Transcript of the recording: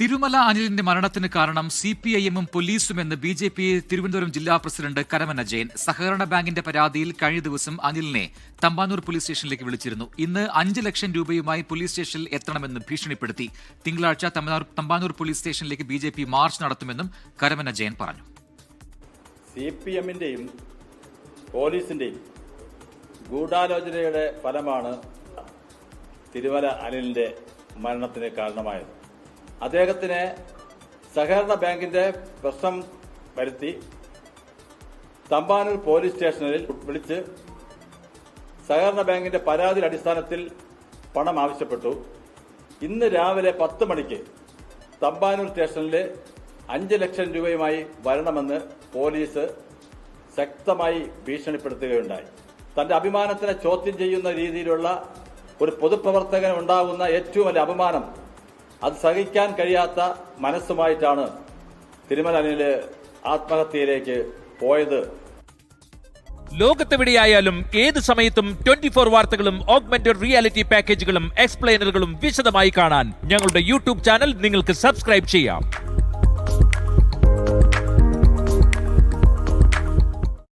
തിരുമല അനിലിന്റെ മരണത്തിന് കാരണം C P I എമ്മും പോലീസുമെന്ന് ബി ജെ പി തിരുവനന്തപുരം ജില്ലാ പ്രസിഡന്റ് കരമന ജയൻ. സഹകരണ ബാങ്കിന്റെ പരാതിയിൽ കഴിഞ്ഞ ദിവസം അനിലിനെ തമ്പാനൂർ പോലീസ് സ്റ്റേഷനിലേക്ക് വിളിച്ചിരുന്നു. ഇന്ന് അഞ്ച് ലക്ഷം രൂപയുമായി പോലീസ് സ്റ്റേഷനിൽ എത്തണമെന്ന് ഭീഷണിപ്പെടുത്തി. തിങ്കളാഴ്ച തമ്പാനൂർ പോലീസ് സ്റ്റേഷനിലേക്ക് ബി ജെ പി മാർച്ച് നടത്തുമെന്നും കരമന ജയൻ പറഞ്ഞു. സി പി എമ്മിന്റെയും പോലീസിന്റെയും ഗൂഢാലോചനയുടെ ഫലമാണ് തിരുമല അനിലിന്റെ മരണത്തിന് കാരണമായത്. അദ്ദേഹത്തിന് സഹകരണ ബാങ്കിന്റെ പ്രശ്നം വരുത്തി തമ്പാനൂർ പോലീസ് സ്റ്റേഷനിൽ വിളിച്ച് സഹകരണ ബാങ്കിന്റെ പരാതിയുടെ അടിസ്ഥാനത്തിൽ പണം ആവശ്യപ്പെട്ടു. ഇന്ന് രാവിലെ പത്ത് മണിക്ക് തമ്പാനൂർ സ്റ്റേഷനിൽ അഞ്ച് ലക്ഷം രൂപയുമായി വരണമെന്ന് പോലീസ് ശക്തമായി ഭീഷണിപ്പെടുത്തുകയുണ്ടായി. തന്റെ അഭിമാനത്തിനെ ചോദ്യം ചെയ്യുന്ന രീതിയിലുള്ള ഒരു പൊതുപ്രവർത്തകൻ ഉണ്ടാകുന്ന ഏറ്റവും വലിയ അപമാനം അത് സഹിക്കാൻ കഴിയാത്ത മനസ്സുമായിട്ടാണ് തിരുമല അനിൽ ആത്മഹത്യയിലേക്ക് പോയത്. ലോകത്തെവിടെയായാലും ഏത് സമയത്തും ട്വന്റി ഫോർ വാർത്തകളും ഓഗ്മെന്റഡ് റിയാലിറ്റി പാക്കേജുകളും എക്സ്പ്ലെയിനറുകളും വിശദമായി കാണാൻ ഞങ്ങളുടെ യൂട്യൂബ് ചാനൽ നിങ്ങൾക്ക് സബ്സ്ക്രൈബ് ചെയ്യാം.